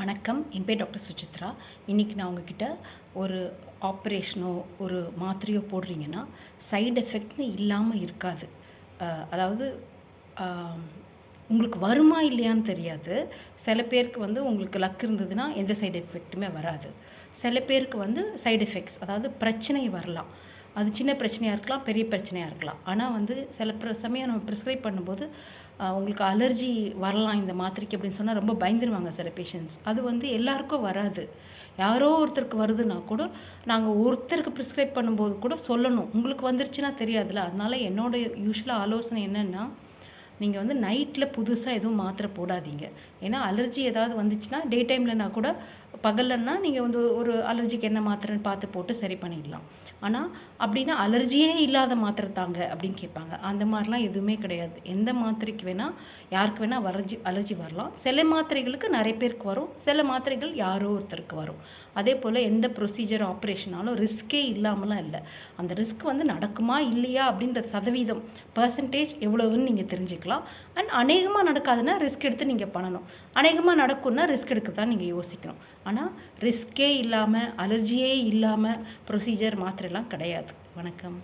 வணக்கம். என் பேர் டாக்டர் சுசித்ரா. இன்றைக்கி நான் உங்ககிட்ட ஒரு ஆப்ரேஷனோ ஒரு மாத்திரையோ போடுறீங்கன்னா சைடு எஃபெக்ட்னு இல்லாமல் இருக்காது. அதாவது உங்களுக்கு வருமா இல்லையான்னு தெரியாது. சில பேருக்கு வந்து உங்களுக்கு லக் இருந்ததுன்னா எந்த சைடு எஃபெக்ட்டுமே வராது. சில பேருக்கு வந்து சைடு எஃபெக்ட்ஸ் அதாவது பிரச்சனை வரலாம். அது சின்ன பிரச்சனையாக இருக்கலாம் பெரிய பிரச்சனையாக இருக்கலாம். ஆனால் வந்து சில பிர சமயம் நம்ம ப்ரிஸ்கிரைப் பண்ணும்போது உங்களுக்கு அலர்ஜி வரலாம் இந்த மாத்திரைக்கு அப்படின்னு சொன்னால் ரொம்ப பயந்துருவாங்க சில பேஷண்ட்ஸ் அது வந்து எல்லாருக்கும் வராது. யாரோ ஒருத்தருக்கு வருதுன்னா கூட நாங்கள் ஒருத்தருக்கு ப்ரிஸ்கிரைப் பண்ணும்போது கூட சொல்லணும். உங்களுக்கு வந்துருச்சுன்னா தெரியாதுல்ல. அதனால என்னோடய யூஸ்வலாக ஆலோசனை என்னென்னா நீங்கள் வந்து நைட்டில் புதுசாக எதுவும் மாத்திரை போடாதீங்க. ஏன்னா அலர்ஜி ஏதாவது வந்துச்சுன்னா டே டைம்லனா கூட பகல்லன்னா நீங்கள் வந்து ஒரு அலர்ஜிக்கு என்ன மாத்திரைன்னு பார்த்து போட்டு சரி பண்ணிடலாம். ஆனால் அப்படின்னா அலர்ஜியே இல்லாத மாத்திரை தாங்க அப்படின்னு கேட்பாங்க. அந்த மாதிரிலாம் எதுவுமே கிடையாது. எந்த மாத்திரைக்கு வேணால் யாருக்கு வேணால் வரஜி அலர்ஜி வரலாம். சில மாத்திரைகளுக்கு நிறைய பேருக்கு வரும். சில மாத்திரைகள் யாரோ ஒருத்தருக்கு வரும். அதே போல் எந்த ப்ரொசீஜர் ஆப்ரேஷனாலும் ரிஸ்க்கே இல்லாமலாம் இல்லை. அந்த ரிஸ்க் வந்து நடக்குமா இல்லையா அப்படின்ற சதவீதம் பர்சன்டேஜ் எவ்வளவுன்னு நீங்கள் தெரிஞ்சுக்கலாம். அண்ட் அநேகமாக நடக்காதுன்னா ரிஸ்க் எடுத்து நீங்கள் பண்ணணும். அநேகமாக நடக்கும்னா ரிஸ்க் எடுக்க தான் நீங்கள் யோசிக்கணும் ஆனால் ரிஸ்க்கே இல்லாமல் அலர்ஜியே இல்லாமல் ப்ரொசீஜர் மாத்திரைலாம் கிடையாது. வணக்கம்.